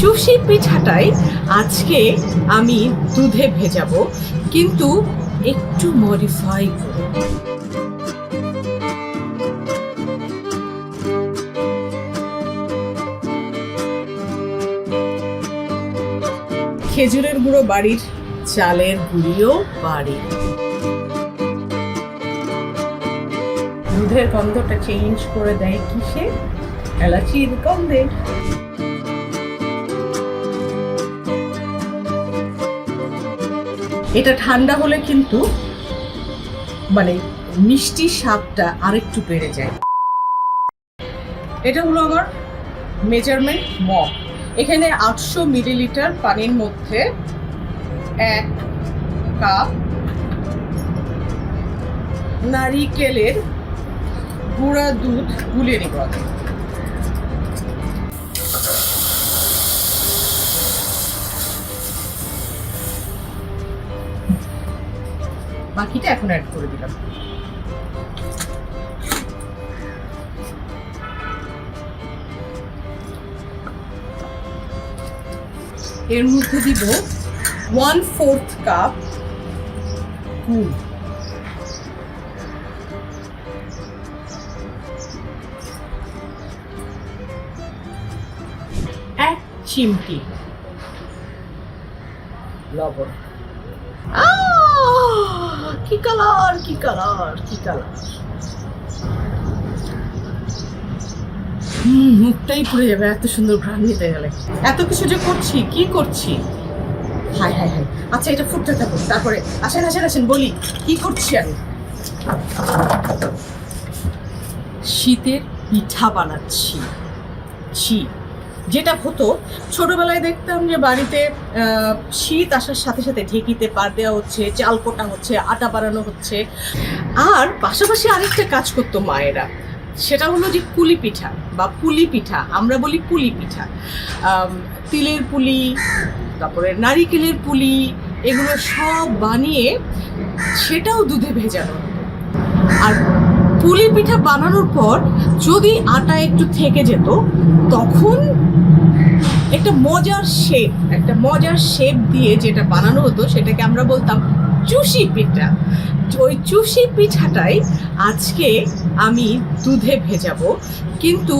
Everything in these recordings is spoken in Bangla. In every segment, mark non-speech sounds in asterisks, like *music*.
চুষি পিঠাটাই আজকে আমি দুধে ভেজাবো, কিন্তু একটু মডিফাই খেজুরের গুঁড়ো বাড়ির চালের গুঁড়িও বাড়ির দুধের গন্ধটা চেঞ্জ করে দেয় কিসে? এলাচির গন্ধে। এটা ঠান্ডা হলে কিন্তু মানে মিষ্টি স্বাদটা আরেকটু বেড়ে যায়। এটা হলো আমার মেজারমেন্ট মগ এখানে আটশো মিলিলিটার পানির মধ্যে এক কাপ নারিকেলের গুঁড়া দুধ গুলিয়ে নিব বাকিটা এখন অ্যাড করে দিলাম। এর মধ্যে দিব ওয়ান ফোর্থ কাপ গুড় এক চিমটি। লবণ। আহ, *gasps* কি কালার কি কালার কি কালার? হুম, মুখটাই পুড়ে যাবে, এত সুন্দর ঘ্রাণ নিতে গেলে। এত কিছু যে করছি, কি করছি? হাই হাই হাই আচ্ছা এটা ফুটতে থাকো, তারপরে আসেন আসেন আসেন, বলি, কি করছি আমি? শীতের পিঠা বানাচ্ছি। ছি। যেটা হতো, ছোটবেলায় দেখতাম যে বাড়িতে শীত আসার সাথে সাথে ঢেকিতে পার দেওয়া হচ্ছে, চাল কোটা হচ্ছে, আটা বানানো হচ্ছে। আর পাশাপাশি আরেকটা কাজ করতো মায়েরা। সেটা হলো যে কুলি পিঠা বা পুলি পিঠা, আমরা বলি পুলি পিঠা। তিলের পুলি, তারপরে নারিকেলের পুলি, এগুলো সব বানিয়ে সেটাও দুধে ভেজানো আর পুলি পিঠা বানানোর পর যদি আটা একটু থেকে যেত, তখন একটা মজার শেপ একটা মজার শেপ দিয়ে যেটা বানানো হতো, সেটাকে আমরা বলতাম চুষি পিঠা। ওই চুষি পিঠাটাই আজকে আমি দুধে ভেজাবো, কিন্তু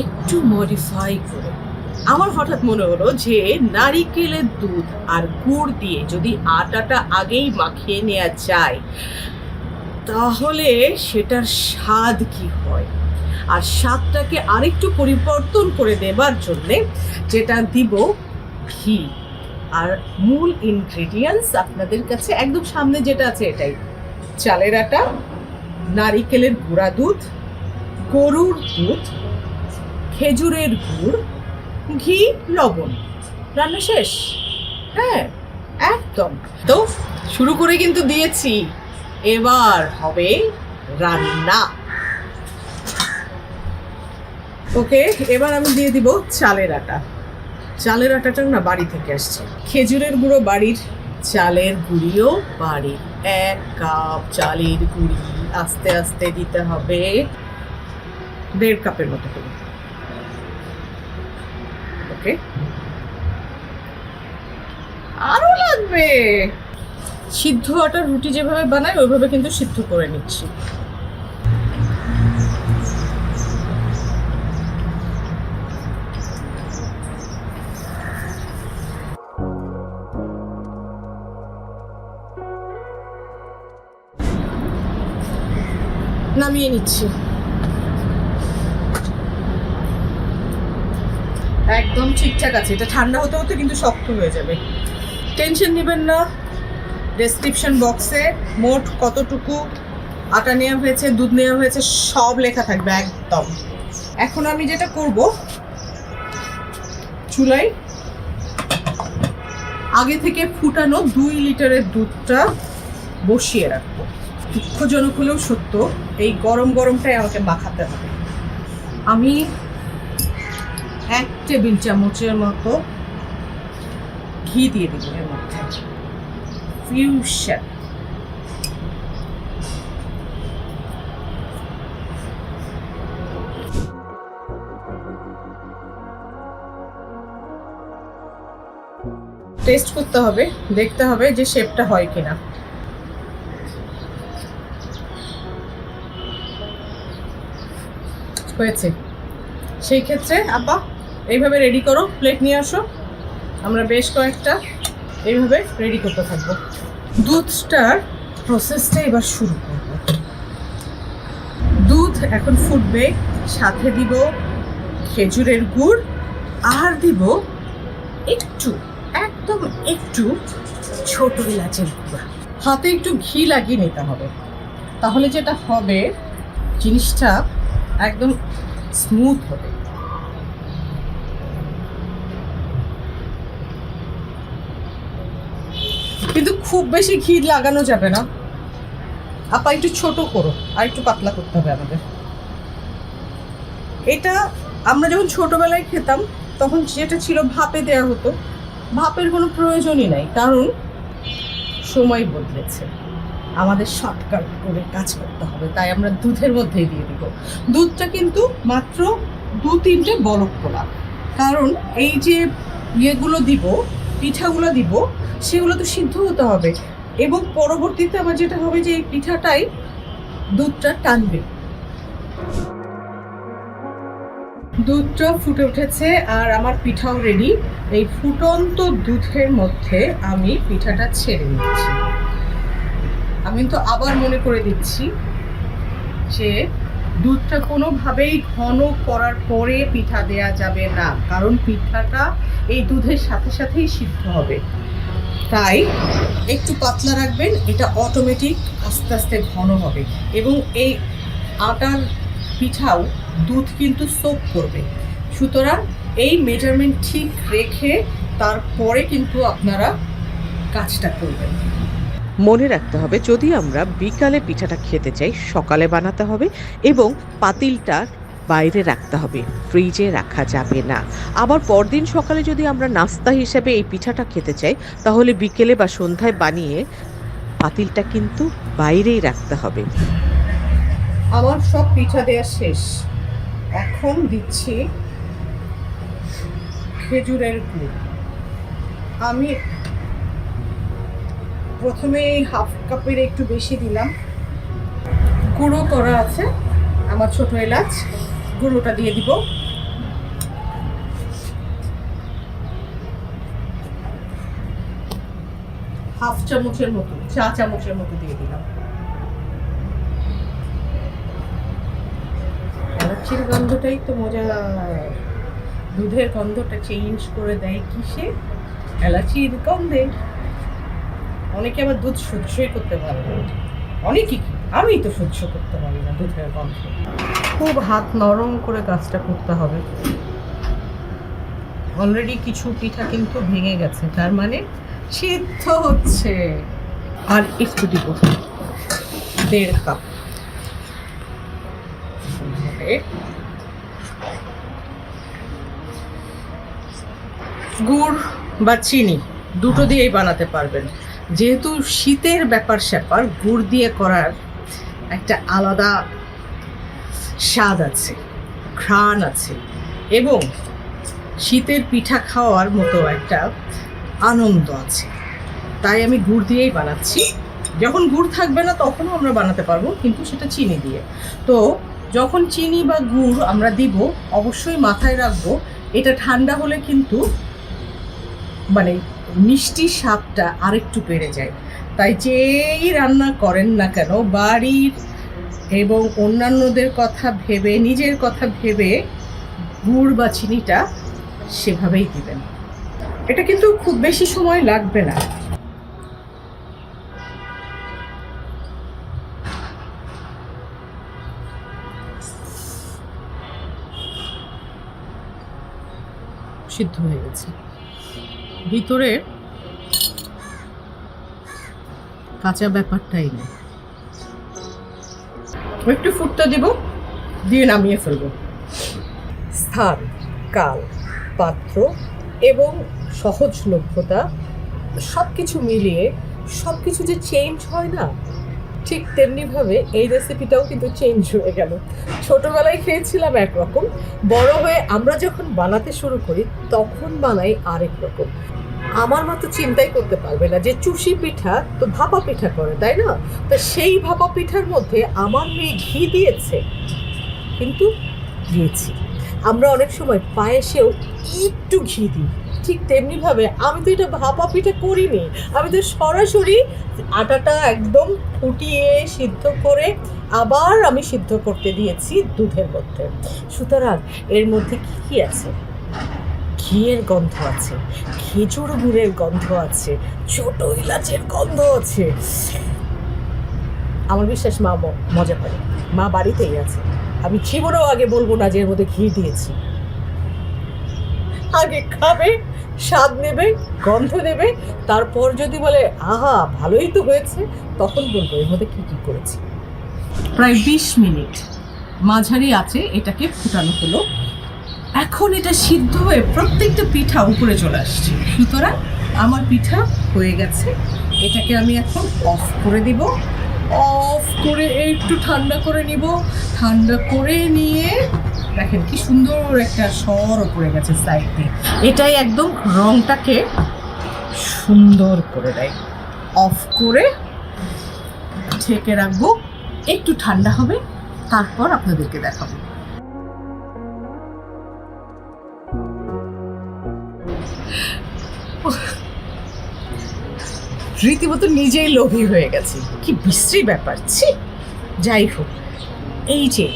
একটু মডিফাই করে। আমার হঠাৎ মনে হলো যে নারিকেলের দুধ আর গুড় দিয়ে যদি আটাটা আগেই মাখিয়ে নেওয়া যায় তাহলে সেটার স্বাদ কি হয়? আর স্বাদটাকে আরেকটু পরিবর্তন করে দেবার জন্যে যেটা দিব ঘি। আর মূল ইনগ্রেডিয়েন্টস আপনাদের কাছে একদম সামনে যেটা আছে এটাই। চালের আটা, নারিকেলের গুঁড়া দুধ, গরুর দুধ, খেজুরের গুড়, ঘি, লবণ। রান্না শেষ? হ্যাঁ একদম। তো শুরু করে কিন্তু দিয়েছি। এবার হবে রান্না। ওকে, এবার আমি দিয়ে দিব চালের আটা। চালের আটাটা না বাড়ি থেকে আসছে। খেজুরের গুঁড়ো বাড়ির চালের গুঁড়িও বাড়ির এক কাপ চালের গুঁড়ি আস্তে আস্তে দিতে হবে দেড় কাপের মতো করে। ওকে। আরও লাগবে। সিদ্ধ আটার রুটি যেভাবে বানাই, ওইভাবে কিন্তু সিদ্ধ করে নিচ্ছি। নামিয়ে নিচ্ছি। একদম ঠিকঠাক আছে। এটা ঠান্ডা হতে হতে কিন্তু শক্ত হয়ে যাবে। টেনশন নেবেন না। ডেসক্রিপশন বক্সে মোট কতটুকু আটা নেওয়া হয়েছে, দুধ নেওয়া হয়েছে, সব লেখা থাকবে একদম। এখন আমি যেটা করব চুলাই আগে থেকে ফুটানো দুই লিটারের দুধটা বসিয়ে রাখব। দুঃখজনক হলেও সত্য, এই গরম গরমটাই আমাকে মাখাতে হবে। আমি এক টেবিল চামচের মতো ঘি দিয়ে দিব এর ফিউশন টেস্ট করতে হবে, দেখতে হবে যে শেপটা হয় কিনা। হয়েছে। সেই ক্ষেত্রে, আপা, এইভাবে রেডি করো প্লেট নিয়ে আসো। আমরা বেশ কয়েকটা এইভাবে রেডি করতে থাকব। দুধটার প্রসেসটা এবার শুরু করব। দুধ এখন ফুটবে, সাথে দিব খেজুরের গুড়, আর দিব একটু, একদম একটু ছোট এলাচের গুঁড়া। হাতে একটু ঘি লাগিয়ে নিতে হবে। তাহলে যেটা হবে, জিনিসটা একদম স্মুথ হবে কিন্তু খুব বেশি ঘি লাগানো যাবে না। আপা, একটু ছোট করো, আর একটু পাতলা করতে হবে আমাদের। এটা আমরা যখন ছোটবেলায় খেতাম, তখন যেটা ছিল ভাপে দেওয়া হতো। ভাপের কোনো প্রয়োজনই নাই, কারণ সময় বদলেছে। আমাদের শর্টকাট করে কাজ করতে হবে, তাই আমরা দুধের মধ্যেই দিয়ে দিব। দুধটা কিন্তু মাত্র দু তিনটে বরফ তোলা কারণ এই যে ইয়েগুলো দিব, পিঠাগুলো দিব সেগুলো তো সিদ্ধ হতে হবে। এবং পরবর্তীতে আবার যেটা হবে যে এই পিঠাটাই দুধটা টানবে। দুধটা ফুটে উঠেছে আর আমার পিঠাও রেডি এই ফুটন্ত দুধের মধ্যে আমি পিঠাটা ছেড়ে নিচ্ছি আমি তো আবার মনে করে দিচ্ছি যে দুধটা কোনোভাবেই ঘন করার পরে পিঠা দেয়া যাবে না। কারণ পিঠাটা এই দুধের সাথে সাথেই সিদ্ধ হবে। তাই একটু পাতলা রাখবেন, এটা অটোমেটিক আস্তে আস্তে ঘন হবে। এবং এই আটার পিঠাও দুধ কিন্তু সোপ করবে। সুতরাং এই মেজারমেন্ট ঠিক রেখে তারপরে কিন্তু আপনারা কাজটা করবেন। মনে রাখতে হবে, যদি আমরা বিকালে পিঠাটা খেতে চাই, সকালে বানাতে হবে এবং পাতিলটা বাইরে রাখতে হবে। ফ্রিজে রাখা যাবে না। আবার পরদিন সকালে যদি আমরা নাস্তা হিসেবে এই পিঠাটা খেতে চাই, তাহলে বিকেলে বা সন্ধ্যায় বানিয়ে পাতিলটা কিন্তু বাইরেই রাখতে হবে। আমার সব পিঠা দেওয়া শেষ। এখন দিচ্ছি খেজুরের গুড়। আমি প্রথমে হাফ কাপের একটু বেশি দিলাম। গুঁড়ো করা আছে, আমার ছোট এলাচ। গুঁড়োটা দিয়ে দিব। হাফ চামচের মতো, চা চামচের মতো দিয়ে দিলাম। এলাচির গন্ধটাই তো মজা। দুধের গন্ধটা চেঞ্জ করে দেয় কিসে? এলাচির গন্ধে। অনেকে আবার দুধ সহ্যই করতে পারে না। অনেকেই কি? আমি তো সহ্য করতে পারি না দুধের গন্ধ। খুব হাত নরম করে কাজটা করতে হবে। অলরেডি কিছু পিঠা কিন্তু ভেঙে গেছে, তার মানে সিদ্ধ হচ্ছে। আর একটু দিব, দেড় কাপ। গুড় বা চিনি দুটো দিয়েই বানাতে পারবেন। যেহেতু শীতের ব্যাপার স্যাপার গুড় দিয়ে করার একটা আলাদা স্বাদ আছে, ঘ্রাণ আছে এবং শীতের পিঠা খাওয়ার মতো একটা আনন্দ আছে। তাই আমি গুড় দিয়েই বানাচ্ছি। যখন গুড় থাকবে না তখনও আমরা বানাতে পারব, কিন্তু সেটা চিনি দিয়ে। তো যখন চিনি বা গুড় আমরা দিব, অবশ্যই মাথায় রাখব, এটা ঠান্ডা হলে কিন্তু মানে মিষ্টি স্বাদটা আরেকটু বেড়ে যায়। তাই যেই রান্না করেন না কেন, বাড়ির এবং অন্যান্যদের কথা ভেবে, নিজের কথা ভেবে গুড় বা চিনিটা সেভাবেই দিবেন। এটা কিন্তু খুব বেশি সময় লাগবে না। সিদ্ধ হয়ে গেছে। ভিতরে কাঁচা ব্যাপারটাই নেই। একটু ফুটতে দিব, দিয়ে নামিয়ে ফেলব। স্থান, কাল, পাত্র এবং সহজলভ্যতা সব কিছু মিলিয়ে সব কিছু যে চেঞ্জ হয় না, ঠিক তেমনিভাবে এই রেসিপিটাও কিন্তু চেঞ্জ হয়ে গেল। ছোটোবেলায় খেয়েছিলাম একরকম, বড় হয়ে আমরা যখন বানাতে শুরু করি, তখন বানাই আরেক রকম। আমার মতো চিন্তাই করতে পারবে না যে চুষি পিঠা তো ভাপা পিঠা করে, তাই না? তো সেই ভাপা পিঠার মধ্যে আমার মেয়ে ঘি দিয়েছে, কিন্তু দিয়েছি। আমরা অনেক সময় পায়েসেও একটু ঘি দিই। ঠিক তেমনিভাবে আমি তো এটা ভাপা পিঠা করিনি। আমি তো সরাসরি আটাটা একদম ফুটিয়ে সিদ্ধ করে আবার আমি সিদ্ধ করতে দিয়েছি দুধের মধ্যে। সুতরাং এর মধ্যে কী কী আছে? ঘিয়ের গন্ধ আছে, খেজুর গুড়ের গন্ধ আছে, ছোট ইলাচের গন্ধ আছে। আমার বিশ্বাস মা মজা করে। মা বাড়িতেই আছে। আমি জীবনেও আগে বলব না যে এর মধ্যে ঘি দিয়েছি। আগে খাবে, স্বাদ নেবে, গন্ধ নেবে, তারপর যদি বলে, আহা, ভালোই তো হয়েছে, তখন বলব এর মধ্যে কি কি করেছি। প্রায় বিশ মিনিট মাঝারি আছে এটাকে ফুটানো হলো। এখন এটা সিদ্ধ হয়ে প্রত্যেকটা পিঠা উপরে চলে আসছে। সুতরাং আমার পিঠা হয়ে গেছে। এটাকে আমি এখন অফ করে দিব। অফ করে একটু ঠান্ডা করে নিব। ঠান্ডা করে নিয়ে দেখেন কি সুন্দর একটা সর উপরে গেছে সাইড দিয়ে। এটাই একদম রংটাকে সুন্দর করে দেয়। অফ করে ঢেকে রাখব। একটু ঠান্ডা হবে, তারপর আপনাদেরকে দেখাবো। রীতিমতো নিজেই লোভী হয়ে গেছে। কি বিশ্রী ব্যাপার, ছি। যাই হোক, এই যে,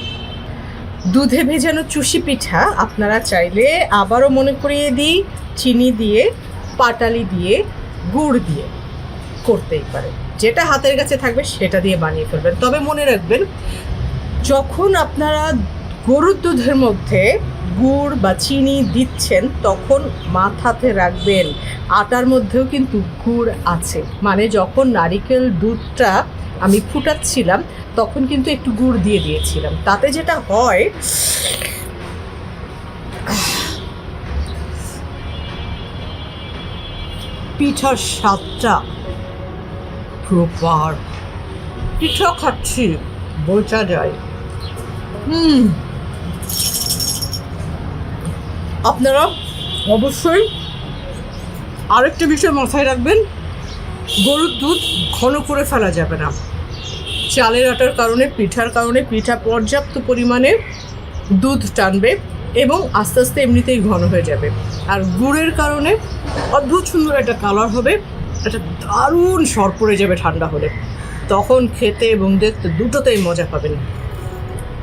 দুধে ভেজানো চুষি পিঠা, আপনারা চাইলে আবারও মনে করিয়ে দিই, চিনি দিয়ে, পাটালি দিয়ে, গুড় দিয়ে করতেই পারে যেটা হাতের কাছে থাকবে সেটা দিয়ে বানিয়ে ফেলবেন। তবে মনে রাখবেন, যখন আপনারা গরুর দুধের মধ্যে গুড় বা চিনি দিচ্ছেন, তখন মাথাতে রাখবেন। আটার মধ্যেও কিন্তু গুড় আছে। মানে যখন নারিকেল দুধটা আমি ফুটাচ্ছিলাম, তখন কিন্তু একটু গুড় দিয়ে দিয়েছিলাম। তাতে যেটা হয়, পিঠার স্বাদটা প্রপার। পিঠা খাচ্ছি, বোঝা যায়। হুম। আপনারা অবশ্যই আরেকটা বিষয় মাথায় রাখবেন, গরুর দুধ ঘন করে ফেলা যাবে না। চালের আটার কারণে, পিঠার কারণে, পিঠা পর্যাপ্ত পরিমাণে দুধ টানবে এবং আস্তে আস্তে এমনিতেই ঘন হয়ে যাবে। আর গুড়ের কারণে অদ্ভুত সুন্দর একটা কালার হবে, একটা দারুণ সর পড়ে যাবে ঠান্ডা হলে। তখন খেতে এবং দেখতে দুটোতেই মজা পাবেন।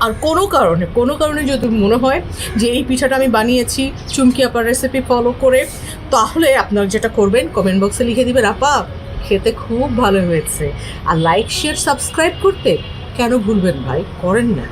আর কোনো কারণে কোনো কারণে যদি মনে হয় যে এই পিঠাটা আমি বানিয়েছি, চুমকি আপার রেসিপি ফলো করে, তাহলে আপনারা যেটা করবেন কমেন্ট বক্সে লিখে দিবেন, আপা, খেতে খুব ভালো হয়েছে। আর লাইক শেয়ার সাবস্ক্রাইব করতে কেন ভুলবেন ভাই? করেন না।